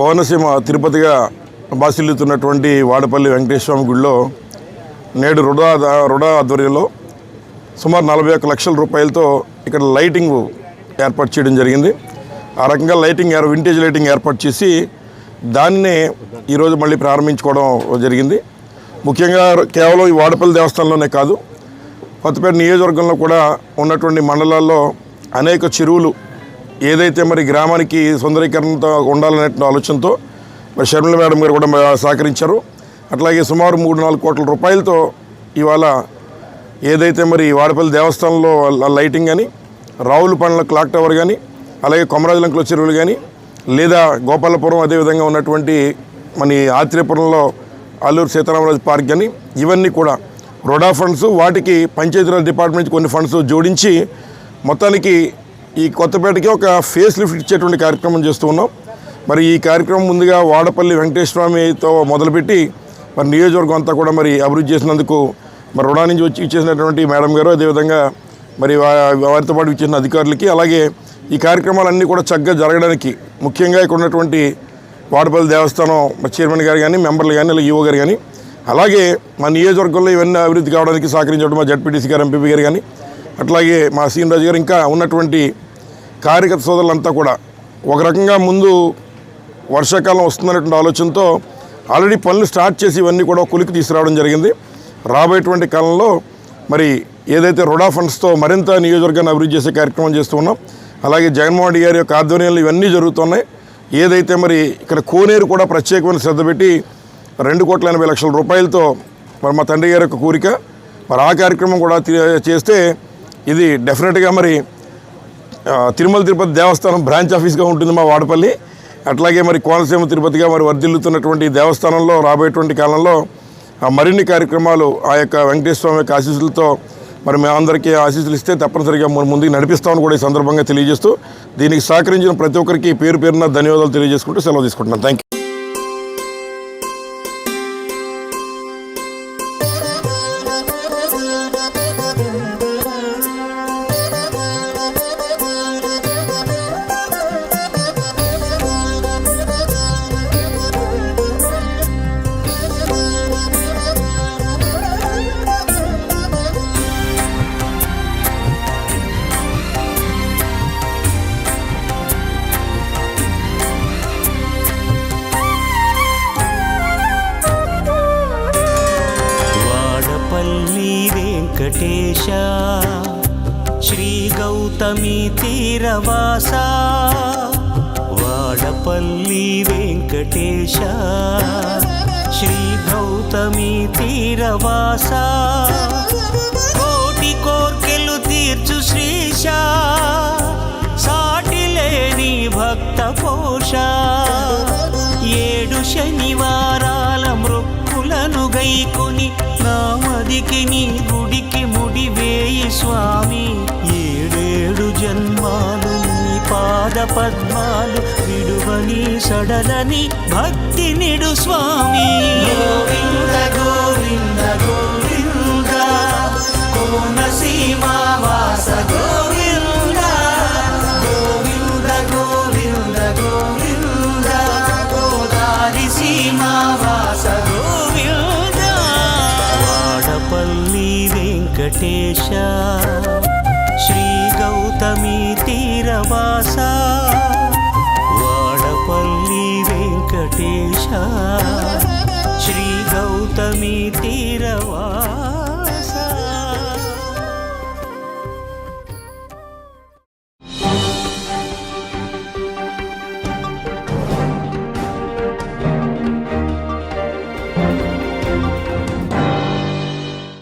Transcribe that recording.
కోనసీమ తిరుపతిగా బాసిల్లుతున్నటువంటి వాడపల్లి వెంకటేశ్వర గుడిలో నేడు RUDA RUDA ఆధ్వర్యంలో సుమారు నలభై ఒక్క లక్షల రూపాయలతో ఇక్కడ లైటింగ్ ఏర్పాటు చేయడం జరిగింది. ఆ రకంగా లైటింగ్ వింటేజ్ లైటింగ్ ఏర్పాటు చేసి దాన్నే ఈరోజు మళ్ళీ ప్రారంభించుకోవడం జరిగింది. ముఖ్యంగా కేవలం ఈ వాడపల్లి దేవస్థానంలోనే కాదు కొత్తపేట నియోజకవర్గంలో కూడా ఉన్నటువంటి మండలాల్లో అనేక చెరువులు ఏదైతే మరి గ్రామానికి సుందరీకరణతో ఉండాలనే ఆలోచనతో మరి షర్మిల మేడం గారు కూడా సహకరించారు. అట్లాగే సుమారు మూడు నాలుగు కోట్ల రూపాయలతో ఇవాళ ఏదైతే మరి వాడపల్లి దేవస్థానంలో లైటింగ్ కానీ రావుల పండ్ల క్లాక్ టవర్ కానీ అలాగే కొమరాజలంకలో చెరువులు కానీ లేదా గోపాలపురం అదేవిధంగా ఉన్నటువంటి మన ఆత్రేయపురంలో అల్లూరు సీతారామరాజు పార్క్ కానీ ఇవన్నీ కూడా రోడా ఫండ్స్ వాటికి పంచాయతీరాజ్ డిపార్ట్మెంట్ కొన్ని ఫండ్స్ జోడించి మొత్తానికి ఈ కొత్తపేటకి ఒక ఫేస్ లిఫ్ట్ ఇచ్చేటువంటి కార్యక్రమం చేస్తూ ఉన్నాం. మరి ఈ కార్యక్రమం ముందుగా వాడపల్లి వెంకటేశ్వర స్వామితో మొదలుపెట్టి మరి నియోజకవర్గం అంతా కూడా మరి అభివృద్ధి చేసినందుకు మరి రుణా నుంచి వచ్చి ఇచ్చేసినటువంటి మేడం గారు అదేవిధంగా మరి వారితో పాటు ఇచ్చేసిన అధికారులకి అలాగే ఈ కార్యక్రమాలన్నీ కూడా చక్కగా జరగడానికి ముఖ్యంగా ఇక్కడ ఉన్నటువంటి వాడపల్లి దేవస్థానం చైర్మన్ గారు కానీ మెంబర్లు కానీ ఇలా ఈవో గారు కానీ అలాగే మా నియోజకవర్గంలో ఇవన్నీ అభివృద్ధి కావడానికి సహకరించడం మా జడ్పీటీసీ గారు ఎంపీపీ గారు కానీ అట్లాగే మా సీనిరాజు గారు ఇంకా ఉన్నటువంటి కార్యకర్త సోదరులంతా కూడా ఒక రకంగా ముందు వర్షాకాలం వస్తుందనేటువంటి ఆలోచనతో ఆల్రెడీ పనులు స్టార్ట్ చేసి ఇవన్నీ కూడా కులికి తీసుకురావడం జరిగింది. రాబోయేటువంటి కాలంలో మరి ఏదైతే రుడా ఫండ్స్తో మరింత నియోజకవర్గాన్ని అభివృద్ధి చేసే కార్యక్రమం చేస్తూ ఉన్నాం. అలాగే జగన్మోహన్ రెడ్డి గారి యొక్క ఆధ్వర్యంలో ఇవన్నీ జరుగుతున్నాయి. ఏదైతే మరి ఇక్కడ కోనేరు కూడా ప్రత్యేకమైన శ్రద్ధ పెట్టి రెండు కోట్ల ఎనభై లక్షల రూపాయలతో మరి మా తండ్రి గారి యొక్క కోరిక మరి ఆ కార్యక్రమం కూడా చేస్తే ఇది డెఫినెట్గా మరి తిరుమల తిరుపతి దేవస్థానం బ్రాంచ్ ఆఫీస్గా ఉంటుంది మా వాడపల్లి. అట్లాగే మరి కోనసీమ తిరుపతిగా మరి వర్ధిల్లుతున్నటువంటి దేవస్థానంలో రాబోయేటువంటి కాలంలో ఆ, మరిన్ని కార్యక్రమాలు ఆ యొక్క వెంకటేశ్వర స్వామి యొక్క ఆశీస్సులతో మరి మేము అందరికీ ఆశీస్సులు ఇస్తే తప్పనిసరిగా మనం ముందుకు నడిపిస్తామని కూడా ఈ సందర్భంగా తెలియజేస్తూ దీనికి సహకరించిన ప్రతి ఒక్కరికి పేరు పేరున ధన్యవాదాలు తెలియజేసుకుంటూ సెలవు తీసుకుంటున్నాను. థ్యాంక్ యూ వెంకటేశ శ్రీ గౌతమి తీరవాస వాడపల్లి వెంకటేశ శ్రీ గౌతమి తీరవాస కోటి కోర్కెలు తీర్చు శ్రీశ సాటి లేని భక్త పోష ఏడు శనివారాల మృక్కులను గైకొని నామదికి నీవు స్వామి ఏడేడు జన్మాలు నీ పాద పద్మాలు విడువని సడలని భక్తి నిడు స్వామి. గోవింద గోవింద గోవింద కోనసీమ వెంకటేశ శ్రీ గౌతమి తీరవాస వాడపల్లి వెంకటేశ.